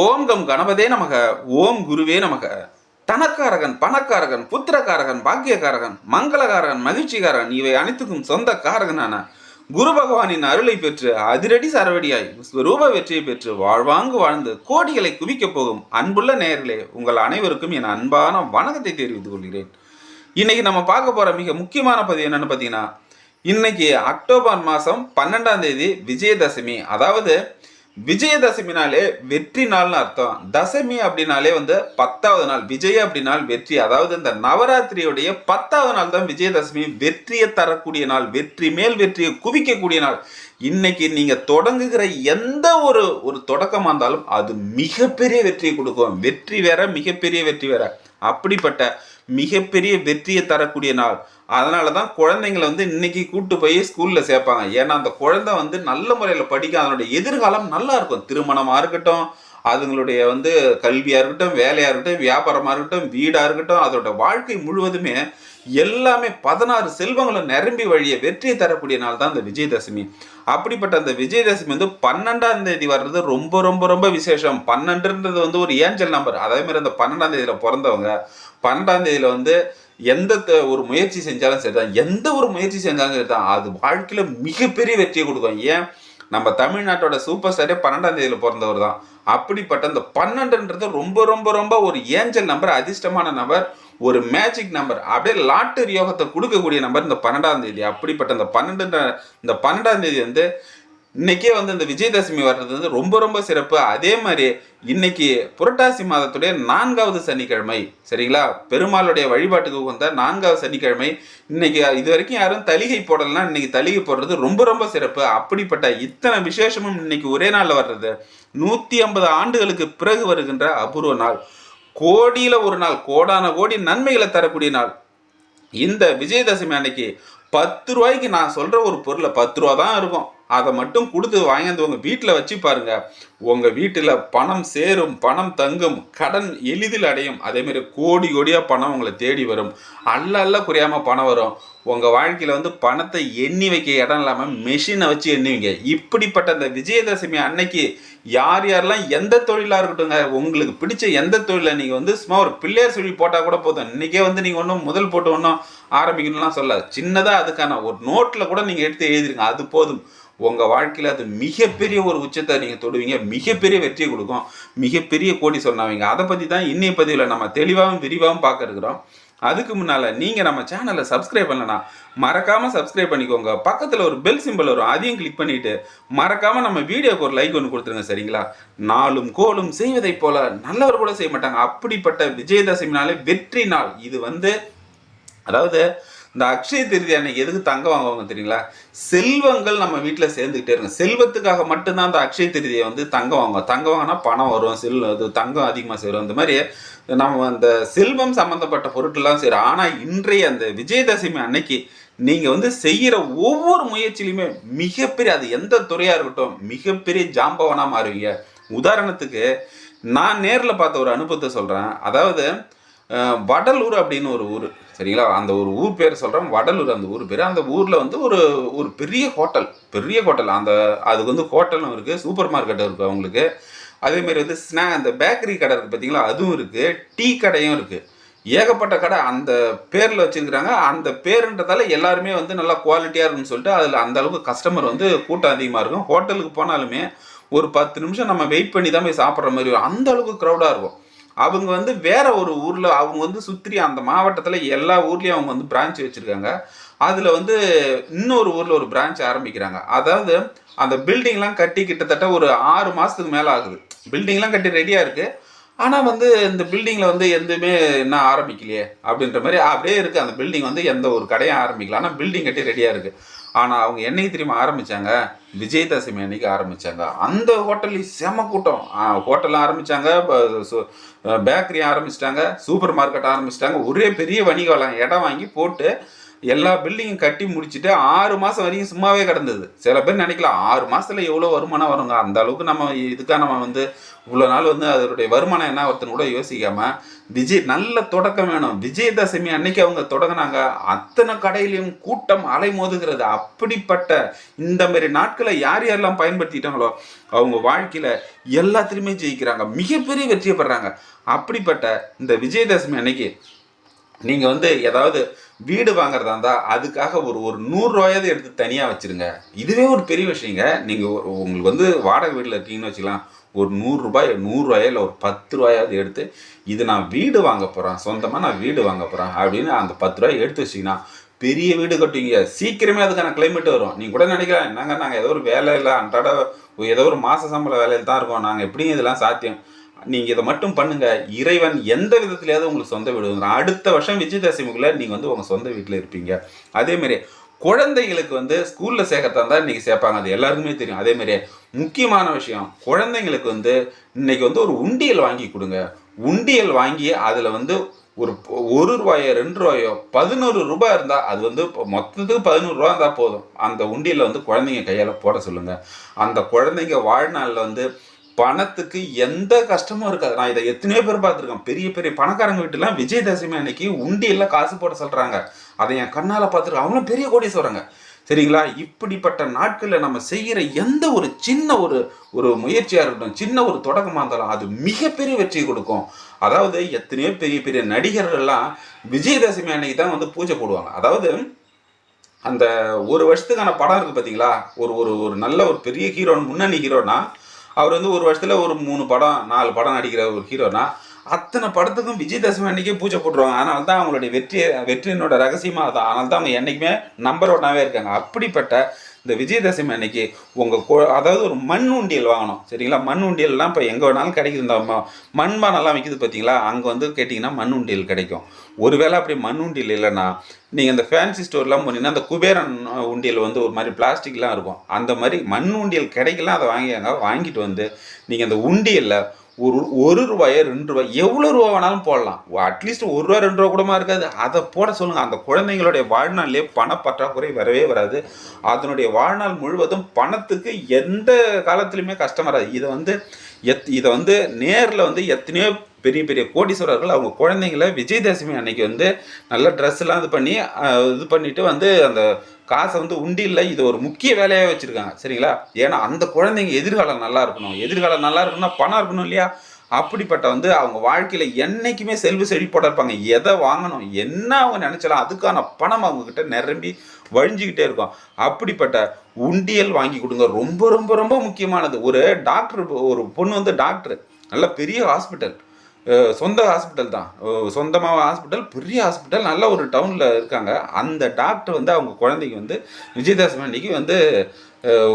ஓம் come கணபதே நமக ஓம் குருவே நமக. தனக்காரகன் பணக்காரகன் புத்திரக்காரகன் பாக்கியக்காரகன் மங்களகாரகன் மகிழ்ச்சிகாரகன் இவை அனைத்துக்கும் சொந்த காரகனான குரு பகவானின் அருளை பெற்று அதிரடி சரவடியாய் ஸ்வரூப வெற்றியை பெற்று வாழ்வாங்கு வாழ்ந்து கோடிகளை குவிக்கப் போகும் அன்புள்ள நேர்களே உங்கள் அனைவருக்கும் என் அன்பான வணக்கத்தை தெரிவித்துக் கொள்கிறேன். இன்னைக்கு நம்ம பார்க்க போற மிக முக்கியமான பதிவு என்னன்னு பார்த்தீங்கன்னா இன்னைக்கு அக்டோபர் மாதம் பன்னெண்டாம் தேதி விஜயதசமி. அதாவது விஜயதசமினாலே வெற்றி நாள்னு அர்த்தம். தசமி அப்படின்னாலே வந்து பத்தாவது நாள் விஜய அப்படின்னால் வெற்றி. அதாவது இந்த நவராத்திரியுடைய பத்தாவது நாள் தான் விஜயதசமி. வெற்றியை தரக்கூடிய நாள் வெற்றி மேல் வெற்றியை குவிக்கக்கூடிய நாள். இன்னைக்கு நீங்க தொடங்குகிற எந்த ஒரு ஒரு தொடக்கமாக இருந்தாலும் அது மிகப்பெரிய வெற்றியை கொடுக்கும். வெற்றி வேற மிகப்பெரிய வெற்றி வேற. அப்படிப்பட்ட மிகப்பெரிய வெற்றியை தரக்கூடிய நாள். அதனால தான் குழந்தைங்களை வந்து இன்னைக்கு கூட்டு போய் ஸ்கூலில் சேர்ப்பாங்க. ஏன்னா அந்த குழந்தை வந்து நல்ல முறையில் படிக்க அதனுடைய எதிர்காலம் நல்லா இருக்கும். திருமணமாக இருக்கட்டும் அதுங்களுடைய வந்து கல்வியாக இருக்கட்டும் வேலையாக இருக்கட்டும் வியாபாரமாக இருக்கட்டும் வீடாக இருக்கட்டும் அதோட வாழ்க்கை முழுவதுமே எல்லாமே பதினாறு செல்வங்களும் நிரம்பி வழிய வெற்றியை தரக்கூடிய நாள் தான் இந்த விஜயதசமி. அப்படிப்பட்ட அந்த விஜயதசமி வந்து பன்னெண்டாம் தேதி வர்றது ரொம்ப ரொம்ப ரொம்ப விசேஷம். பன்னெண்டுன்றது வந்து ஒரு ஏஞ்சல் நம்பர். அதே மாதிரி அந்த பன்னெண்டாம் தேதியில் பிறந்தவங்க பன்னெண்டாம் தேதியில் வந்து எந்த த- ஒரு முயற்சி செஞ்சாலும் சரிதான் எந்த ஒரு முயற்சி செஞ்சாலும் சரிதான் அது வாழ்க்கையில் மிகப்பெரிய வெற்றியை கொடுக்கும். ஏன்? நம்ம தமிழ்நாட்டோட சூப்பர் ஸ்டாரே பன்னெண்டாம் தேதியில் பிறந்தவர் தான். அப்படிப்பட்ட அந்த பன்னெண்டுன்றது ரொம்ப ரொம்ப ரொம்ப ஒரு ஏஞ்சல் நம்பர் அதிர்ஷ்டமான நம்பர் ஒரு மேஜிக் நம்பர் அப்படியே லாட்டரி யோகத்தை கொடுக்கக்கூடிய நம்பர் இந்த பன்னெண்டாம் தேதி. அப்படிப்பட்ட இந்த பன்னெண்டு இந்த பன்னெண்டாம் தேதி வந்து இன்னைக்கே வந்து இந்த விஜயதசமி வர்றது வந்து ரொம்ப ரொம்ப சிறப்பு. அதே மாதிரி இன்னைக்கு புரட்டாசி மாதத்துடைய நான்காவது சனிக்கிழமை. சரிங்களா? பெருமாளுடைய வழிபாட்டுக்கு உகந்த நான்காவது சனிக்கிழமை. இன்னைக்கு இது வரைக்கும் யாரும் தலிகை போடலைன்னா இன்னைக்கு தலிகை போடுறது ரொம்ப ரொம்ப சிறப்பு. அப்படிப்பட்ட இத்தனை விசேஷமும் இன்னைக்கு ஒரே நாளில் வர்றது. நூற்றி ஐம்பது ஆண்டுகளுக்கு பிறகு வருகின்ற அபூர்வ நாள். கோடியில் ஒரு நாள் கோடான கோடி நன்மைகளை தரக்கூடிய நாள். இந்த விஜயதசமி அன்னைக்கு பத்து ரூபாய்க்கு நான் சொல்கிற ஒரு பொருளை பத்து ரூபா தான் இருக்கும். அதை மட்டும் கொடுத்து வாங்கிட்டு உங்கள் வீட்டில் வச்சு பாருங்க. உங்கள் வீட்டில் பணம் சேரும் பணம் தங்கும் கடன் எளிதில் அடையும். அதேமாரி கோடி கோடியாக பணம் உங்களை தேடி வரும். அல்ல அல்ல குறையாமல் பணம் வரும். உங்கள் வாழ்க்கையில் வந்து பணத்தை எண்ணி வைக்க இடம் இல்லாமல் மெஷினை வச்சு எண்ணுவீங்க. இப்படிப்பட்ட அந்த விஜயதசமி அன்னைக்கு யார் யாரெல்லாம் எந்த தொழிலாக இருக்கட்டுங்க உங்களுக்கு பிடிச்ச எந்த தொழிலை நீங்கள் வந்து சும்மா ஒரு பிள்ளையார் சொல்லி போட்டால் கூட போதும். இன்றைக்கே வந்து நீங்கள் ஒன்றும் முதல் போட்டு ஒன்றும் ஆரம்பிக்கணும்லாம் சொல்ல. சின்னதாக அதுக்கான ஒரு நோட்டில் கூட நீங்கள் எடுத்து எழுதிருங்க. அது போதும். உங்கள் வாழ்க்கையில் அது மிகப்பெரிய ஒரு உச்சத்தை நீங்கள் தொடுவீங்க மிகப்பெரிய வெற்றியை கொடுக்கும். மிகப்பெரிய கோடி சொன்னாவீங்க அதை பற்றி தான் இன்னைய பதிவில் நம்ம தெளிவாகவும் விரிவாகவும் பார்க்க இருக்கிறோம். அதுக்கு முன்னால் நீங்கள் நம்ம சேனலை சப்ஸ்கிரைப் பண்ணலனா மறக்காமல் சப்ஸ்கிரைப் பண்ணிக்கோங்க. பக்கத்தில் ஒரு பெல் சிம்பிள் வரும். அதையும் கிளிக் பண்ணிவிட்டு மறக்காமல் நம்ம வீடியோக்கு ஒரு லைக் ஒன்று கொடுத்துருங்க சரிங்களா? நாளும் கோலும் செய்வதைப் போல நல்லவர் கூட செய்ய மாட்டாங்க. அப்படிப்பட்ட விஜயதசமினாலே வெற்றி நாள். இது வந்து அதாவது இந்த அக்ஷய திருதி அன்னைக்கு எதுக்கு தங்கம் வாங்குவாங்க தெரியுங்களா? செல்வங்கள் நம்ம வீட்டில் சேர்ந்துக்கிட்டே இருக்கும். செல்வத்துக்காக மட்டும்தான் அந்த அக்ஷய திருதியை வந்து தங்கம் வாங்குவோம். தங்கம் வாங்கினா பணம் வரும் செல் அது தங்கம் அதிகமாக சேரும். அந்த மாதிரி நம்ம அந்த செல்வம் சம்மந்தப்பட்ட பொருட்கள்லாம் சேரும். ஆனால் இன்றைய அந்த விஜயதசமி அன்னைக்கு நீங்கள் வந்து செய்கிற ஒவ்வொரு முயற்சியிலையுமே மிகப்பெரிய அது எந்த துறையாக இருக்கட்டும் மிகப்பெரிய ஜாம்பவனாக மாறுவீங்க. உதாரணத்துக்கு நான் நேரில் பார்த்த ஒரு அனுபவத்தை சொல்கிறேன் அதாவது வடலூர் அப்படின்னு ஒரு ஊர். சரிங்களா? அந்த ஒரு ஊர் பேர் சொல்கிறேன் வடலூர் அந்த ஊர் பேர். அந்த ஊரில் வந்து ஒரு ஒரு பெரிய ஹோட்டல் பெரிய ஹோட்டல். அந்த அதுக்கு வந்து ஹோட்டலும் இருக்குது சூப்பர் மார்க்கெட்டும் இருக்குது அவங்களுக்கு. அதேமாரி வந்து ஸ்நா அந்த பேக்கரி கடை இருக்குது பார்த்தீங்களா அதுவும் இருக்குது டீ கடையும் இருக்குது ஏகப்பட்ட கடை அந்த பேரில் வச்சுருக்கிறாங்க. அந்த பேருன்றதால எல்லாருமே வந்து நல்லா குவாலிட்டியாக இருக்குன்னு சொல்லிட்டு அதில் அந்த அளவுக்கு கஸ்டமர் வந்து கூட்டம் அதிகமாக இருக்கும். ஹோட்டலுக்கு போனாலுமே ஒரு பத்து நிமிஷம் நம்ம வெயிட் பண்ணி தான் போய் சாப்பிட்ற மாதிரி வரும். அந்த அளவுக்கு க்ரௌடாக இருக்கும். அவங்க வந்து வேற ஒரு ஊரில் அவங்க வந்து சுற்றி அந்த மாவட்டத்தில் எல்லா ஊர்லேயும் அவங்க வந்து பிரான்ச் வச்சுருக்காங்க. அதில் வந்து இன்னொரு ஊரில் ஒரு பிரான்ச் ஆரம்பிக்கிறாங்க. அதாவது அந்த பில்டிங்லாம் கட்டி கிட்டத்தட்ட ஒரு ஆறு மாதத்துக்கு மேலே ஆகுது. பில்டிங்லாம் கட்டி ரெடியாக இருக்குது ஆனால் வந்து இந்த பில்டிங்கில் வந்து எதுவுமே என்ன ஆரம்பிக்கலையே அப்படின்ற மாதிரி அப்படியே இருக்குது அந்த பில்டிங் வந்து எந்த ஒரு கடையும் ஆரம்பிக்கல. ஆனால் பில்டிங் கட்டி ரெடியாக இருக்குது ஆனால் அவங்க என்னைக்கு தெரியுமா ஆரம்பித்தாங்க விஜயதசமி அன்னைக்கு ஆரம்பித்தாங்க அந்த ஹோட்டலில் செம கூட்டம். ஹோட்டல் ஆரம்பித்தாங்க பேக்கரி ஆரம்பிச்சிட்டாங்க சூப்பர் மார்க்கெட் ஆரம்பிச்சிட்டாங்க. ஒரே பெரிய வணிக வளம் இடம் வாங்கி போட்டு எல்லா பில்டிங்கும் கட்டி முடிச்சுட்டு ஆறு மாதம் வரைக்கும் சும்மாவே கிடந்தது. சில பேர் நினைக்கலாம் ஆறு மாதத்தில் எவ்வளோ வருமானம் வருங்க? அந்த அளவுக்கு நம்ம இதுக்காக நம்ம வந்து இவ்வளோ நாள் வந்து அதனுடைய வருமானம் என்ன ஒருத்தன் கூட யோசிக்காமல் விஜய் நல்ல தொடக்கம் வேணும். விஜயதசமி அன்னைக்கு அவங்க தொடங்கினாங்க. அத்தனை கடையிலையும் கூட்டம் அலை மோதுகிறது அப்படிப்பட்ட இந்த மாதிரி நாட்களை யார் யாரெல்லாம் பயன்படுத்திட்டாங்களோ அவங்க வாழ்க்கையில் எல்லாத்துலேயுமே ஜெயிக்கிறாங்க. மிகப்பெரிய வெற்றியை பெறாங்க. அப்படிப்பட்ட இந்த விஜயதசமி அன்னைக்கு நீங்கள் வந்து ஏதாவது வீடு வாங்குறதா இருந்தால் அதுக்காக ஒரு ஒரு நூறுரூவாயாவது எடுத்து தனியாக வச்சுருங்க. இதுவே ஒரு பெரிய விஷயங்க. நீங்கள் உங்களுக்கு வந்து வாடகை வீட்டில் இருக்கீங்கன்னு வச்சுக்கலாம். ஒரு நூறுரூபாய் நூறுரூவாயோ இல்லை ஒரு பத்து ரூபாயாவது எடுத்து இது நான் வீடு வாங்க போகிறேன் சொந்தமாக நான் வீடு வாங்க போகிறேன் அப்படின்னு அந்த பத்து ரூபாய் எடுத்து வச்சிங்கன்னா பெரிய வீடு கட்டுவீங்க. சீக்கிரமே அதுக்கான கிளைமேட் வரும். நீங்கள் கூட நினைக்கலாம் என்னங்க நாங்கள் ஏதோ ஒரு வேலை இல்லை அன்றாட ஏதோ ஒரு மாத சம்பள வேலையில் தான் இருக்கோம். நாங்கள் எப்படியும் இதெல்லாம் சாத்தியம். நீங்கள் இதை மட்டும் பண்ணுங்கள் இறைவன் எந்த விதத்துலையாவது உங்களுக்கு சொந்த வீடு அடுத்த வருஷம் விஜயதசமிக்குள்ள நீங்கள் வந்து உங்கள் சொந்த வீட்டில் இருப்பீங்க. அதேமாரி குழந்தைகளுக்கு குழந்தைங்களுக்கு வந்து ஸ்கூலில் சேர்க்கறதா இருந்தா இன்றைக்கி சேர்ப்பாங்க. அது எல்லாருக்குமே தெரியும். அதே முக்கியமான விஷயம் குழந்தைங்களுக்கு வந்து இன்றைக்கி வந்து ஒரு உண்டியல் வாங்கி கொடுங்க. உண்டியல் வாங்கி அதில் வந்து ஒரு ஒரு ரூபாயோ ரெண்டு ரூபாயோ பதினோரு ரூபாய் இருந்தால் அது வந்து மொத்தத்துக்கு பதினோரு ரூபா இருந்தால் போதும். அந்த உண்டியில் வந்து குழந்தைங்க கையால் போட சொல்லுங்கள் அந்த குழந்தைங்க வாழ்நாளில் வந்து பணத்துக்கு எந்த கஷ்டமும் இருக்காது. நான் இதை எத்தனையோ பேர் பார்த்துருக்கேன் பெரிய பெரிய பணக்காரங்க வீட்டுலாம் விஜயதசமி அன்னைக்கு உண்டியில் காசு போட சொல்கிறாங்க அதை என் கண்ணால் பார்த்துருக்கேன் அவங்களும் பெரிய கோடீஸ்வரங்க. சரிங்களா? இப்படிப்பட்ட நாட்களில் நம்ம செய்கிற எந்த ஒரு சின்ன ஒரு ஒரு முயற்சியாக இருக்கட்டும் சின்ன ஒரு தொடக்கமாக இருந்தாலும் அது மிகப்பெரிய வெற்றி கொடுக்கும். அதாவது எத்தனையோ பெரிய பெரிய நடிகர்கள்லாம் விஜயதசமி அன்னைக்கு தான் வந்து பூஜை போடுவாங்க. அதாவது அந்த ஒரு வருஷத்துக்கான படம் இருக்குது பார்த்தீங்களா ஒரு ஒரு ஒரு நல்ல ஒரு பெரிய ஹீரோ முன்னணி ஹீரோனா அவர் வந்து ஒரு வருஷத்தில் ஒரு மூணு படம் நாலு படம் நடிக்கிற ஒரு ஹீரோனா அத்தனை படத்துக்கும் விஜயதசமி அன்னைக்கே பூஜை போட்டுருவாங்க. அதனால தான் அவங்களுடைய வெற்றி வெற்றியினோட ரகசியமாக தான் அதனால தான் அவங்க என்றைக்குமே நம்பர் ஒன்னாவே இருக்காங்க. அப்படிப்பட்ட இந்த விஜயதசமி அன்னைக்கு உங்கள் கோ அதாவது ஒரு மண் உண்டியல் வாங்கணும். சரிங்களா? மண் உண்டியல்லாம் இப்போ எங்கே வேணாலும் கிடைக்குது இந்த மண்பானெல்லாம் விற்கிது பார்த்தீங்களா அங்கே வந்து கேட்டிங்கன்னா மண் உண்டியல் கிடைக்கும். ஒருவேளை அப்படி மண் உண்டியல் இல்லைன்னா நீங்கள் இந்த ஃபேன்சி ஸ்டோர்லாம் போனீங்கன்னா அந்த குபேரன் உண்டியல் வந்து ஒரு மாதிரி பிளாஸ்டிக்லாம் இருக்கும். அந்த மாதிரி மண் உண்டியல் கிடைக்கலாம் அதை வாங்கியாங்க வாங்கிட்டு வந்து நீங்கள் அந்த உண்டியலில் ஒரு ஒரு ரூபாயோ ரெண்டு ரூபாய் எவ்வளோ ரூபா வேணாலும் போடலாம். அட்லீஸ்ட் ஒரு ரூபா ரெண்டு ரூபா கூடமா இருக்காது. அதை போட சொல்லுங்கள் அந்த குழந்தைங்களுடைய வாழ்நாளிலே பணப்பற்றாக்குறை வரவே வராது. அதனுடைய வாழ்நாள் முழுவதும் பணத்துக்கு எந்த காலத்துலையுமே கஷ்டம் வராது. இதை வந்து எத் இதை வந்து நேரில் வந்து எத்தனையோ பெரிய பெரிய கோடீஸ்வரர்கள் அவங்க குழந்தைங்கள விஜயதசமி அன்னைக்கு வந்து நல்ல ட்ரெஸ்லாம் இது பண்ணி இது பண்ணிட்டு வந்து அந்த காசை வந்து உண்டியில் இது ஒரு முக்கிய வேலையாக வச்சுருக்காங்க. சரிங்களா? ஏன்னா அந்த குழந்தைங்க எதிர்காலம் நல்லா இருக்கணும். எதிர்காலம் நல்லா இருக்கணும்னா பணம் இருக்கணும் இல்லையா? அப்படிப்பட்ட வந்து அவங்க வாழ்க்கையில் என்னைக்குமே செல்வ செழிப்போட இருப்பாங்க. எதை வாங்கணும் என்ன அவங்க நினச்சாலும் அதுக்கான பணம் அவங்கக்கிட்ட நிரம்பி வழிஞ்சுக்கிட்டே இருக்கும். அப்படிப்பட்ட உண்டியல் வாங்கி கொடுங்க. ரொம்ப ரொம்ப ரொம்ப முக்கியமானது. ஒரு டாக்டர் ஒரு பொண்ணு வந்து டாக்டர் நல்ல பெரிய ஹாஸ்பிட்டல் சொந்த ஹாஸ்பிட்டல் தான். சொந்தமாக ஹாஸ்பிட்டல் பெரிய ஹாஸ்பிட்டல் நல்ல ஒரு டவுனில் இருக்காங்க. அந்த டாக்டர் வந்து அவங்க குழந்தைக்கு வந்து விஜயதசமி அன்னைக்கு வந்து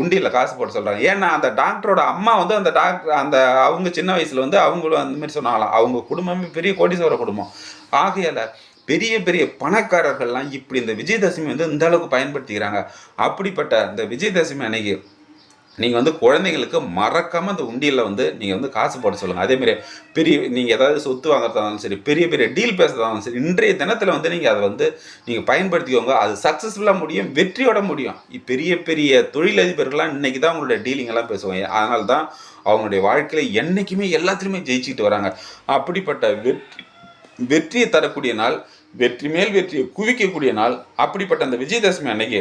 உண்டியில் காசு போட சொல்கிறாங்க ஏன்னா அந்த டாக்டரோட அம்மா வந்து அந்த டாக்டர் அந்த அவங்க சின்ன வயசில் வந்து அவங்களும் அந்த மாதிரி சொன்னாங்களாம். அவங்க குடும்பமே பெரிய கோடீஸ்வர குடும்பம். ஆகையால் பெரிய பெரிய பணக்காரர்கள்லாம் இப்படி இந்த விஜயதசமி வந்து இந்த அளவுக்கு பயன்படுத்திக்கிறாங்க. அப்படிப்பட்ட இந்த விஜயதசமி அன்னைக்கு நீங்கள் வந்து குழந்தைங்களுக்கு மறக்காமல் அந்த உண்டியலில் வந்து நீங்கள் வந்து காசு போட சொல்லுங்கள் அதேமாரி பெரிய நீங்கள் ஏதாவது சொத்து வாங்குறதாலும் இருந்தாலும் சரி பெரிய பெரிய டீல் பேசுறதா இருந்தாலும் சரி இன்றைய தினத்தில் வந்து நீங்கள் அதை வந்து நீங்கள் பயன்படுத்திக்கோங்க. அது சக்ஸஸ்ஃபுல்லாக முடியும் வெற்றியோட முடியும். பெரிய பெரிய தொழிலதிபர்கள்லாம் இன்றைக்கி தான் உங்களுடைய டீலிங்கெல்லாம் பேசுவாங்க. அதனால தான் அவங்களுடைய வாழ்க்கையில் என்றைக்குமே எல்லாத்துலேயுமே ஜெயிச்சுக்கிட்டு வராங்க. அப்படிப்பட்ட வெற்றி வெற்றியை தரக்கூடிய நாள் வெற்றி மேல் வெற்றியை குவிக்கக்கூடிய நாள் அப்படிப்பட்ட அந்த விஜயதசமி அன்னைக்கு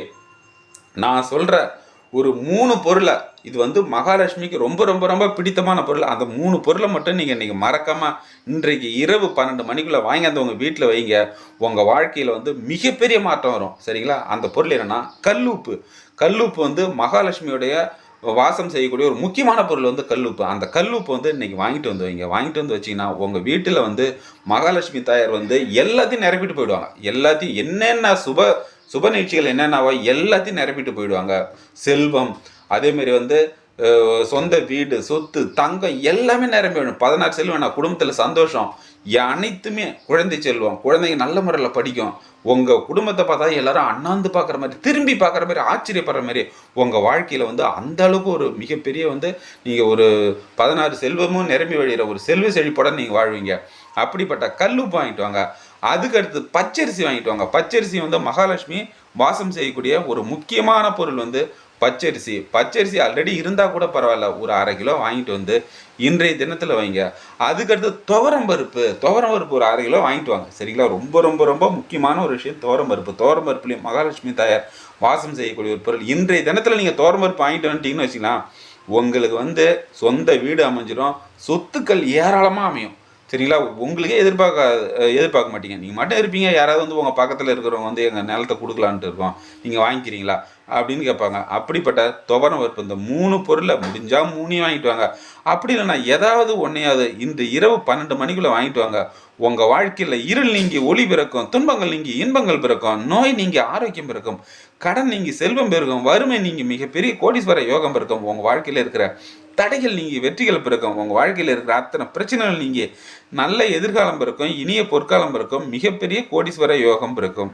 நான் சொல்கிற ஒரு மூணு பொருளை இது வந்து மகாலட்சுமிக்கு ரொம்ப ரொம்ப ரொம்ப பிடித்தமான பொருள். அந்த மூணு பொருளை மட்டும் நீங்கள் நீங்கள் மறக்காமல் இன்றைக்கு இரவு பன்னெண்டு மணிக்குள்ளே வாங்கி அந்த உங்கள் வீட்டில் வைங்க. உங்கள் வாழ்க்கையில் வந்து மிகப்பெரிய மாற்றம் வரும். சரிங்களா? அந்த பொருள் என்னென்னா கல்லுப்பு. கல்லுப்பு வந்து மகாலட்சுமியுடைய வாசம் செய்யக்கூடிய ஒரு முக்கியமான பொருள் வந்து கல்லுப்பு. அந்த கல்லுப்பு வந்து இன்றைக்கி வாங்கிட்டு வந்து வைங்க. வாங்கிட்டு வந்து வச்சிங்கன்னா உங்கள் வீட்டில் வந்து மகாலட்சுமி தாயார் வந்து எல்லாத்தையும் நிரப்பிட்டு போயிடுவாங்க. எல்லாத்தையும் என்னென்ன சுப சுப நிகழ்ச்சிகள் என்னென்னவோ எல்லாத்தையும் நிரப்பிட்டு போயிடுவாங்க. செல்வம் அதேமாரி வந்து சொந்த வீடு சொத்து தங்கம் எல்லாமே நிரம்பி வேணும் பதினாறு செல்வம் வேணாம் குடும்பத்தில் சந்தோஷம். அனைத்துமே குழந்தை செல்வம். குழந்தைங்க நல்ல முறையில் படிக்கும். உங்கள் குடும்பத்தை பார்த்தா எல்லாரும் அண்ணாந்து பார்க்குற மாதிரி திரும்பி பார்க்குற மாதிரி ஆச்சரியப்படுற மாதிரி உங்கள் வாழ்க்கையில் வந்து அந்த அளவுக்கு ஒரு மிகப்பெரிய வந்து நீங்கள் ஒரு பதினாறு செல்வமும் நிரம்பி வழிகிற ஒரு செல்வ செழிப்போட நீங்கள் வாழ்வீங்க. அப்படிப்பட்ட கல்லுப்பு வாங்கிட்டு வாங்க. அதுக்கு அடுத்து பச்சரிசி வாங்கிட்டு வாங்க. பச்சரிசி வந்து மகாலட்சுமி வாசம் செய்யக்கூடிய ஒரு முக்கியமான பொருள் வந்து பச்சரிசி. பச்சரிசி ஆல்ரெடி இருந்தால் கூட பரவாயில்ல. ஒரு அரை கிலோ வாங்கிட்டு வந்து இன்றைய தினத்தில் வைங்க. அதுக்கடுத்து துவரம் பருப்பு. துவரம் பருப்பு ஒரு அரை கிலோ வாங்கிட்டு வாங்க. சரிங்களா? ரொம்ப ரொம்ப ரொம்ப முக்கியமான ஒரு விஷயம் துவரம் பருப்பு. துவரம் பருப்புலேயும் மகாலட்சுமி தாயார் வாசம் செய்யக்கூடிய ஒரு பொருள். இன்றைய தினத்தில் நீங்கள் துவரம் பருப்பு வாங்கிட்டு வந்துட்டீங்கன்னு வச்சுக்கலாம். உங்களுக்கு வந்து சொந்த வீடு அமைஞ்சிடும். சொத்துக்கள் ஏராளமாக அமையும். சரிங்களா உங்களுக்கே எதிர்பார்க்க எதிர்பார்க்க மாட்டீங்க. நீங்கள் மட்டும் இருப்பீங்க யாராவது வந்து உங்கள் பக்கத்தில் இருக்கிறவங்க வந்து எங்கள் நிலத்தை கொடுக்கலான்ட்டு இருக்கோம் நீங்கள் வாங்கிக்கிறீங்களா? அப்படின்னு கேட்பாங்க. அப்படிப்பட்ட துவரம் பருப்பு இந்த மூணு பொருளை முடிஞ்சால் மூணையும் வாங்கிட்டு வாங்க. அப்படி இல்லைன்னா ஏதாவது ஒன்றையாவது இன்று இரவு பன்னெண்டு மணிக்குள்ளே வாங்கிட்டு வாங்க. உங்கள் வாழ்க்கையில் இருள் நீங்கி ஒளி பிறக்கும் துன்பங்கள் நீங்கி இன்பங்கள் பிறக்கும் நோய் நீங்கி ஆரோக்கியம் பிறக்கும் கடன் நீங்கி செல்வம் பெருகும் வறுமை நீங்கி மிகப்பெரிய கோடீஸ்வர யோகம் பிறக்கும் உங்கள் வாழ்க்கையில் இருக்கிற தடைகள் நீங்கி வெற்றிகள் பிறக்கும் உங்கள் வாழ்க்கையில் இருக்கிற அத்தனை பிரச்சனைகள் நீங்கி நல்ல எதிர்காலம் பிறக்கும் இனிய பொற்காலம் பிறக்கும் மிகப்பெரிய கோடீஸ்வர யோகம் பிறக்கும்.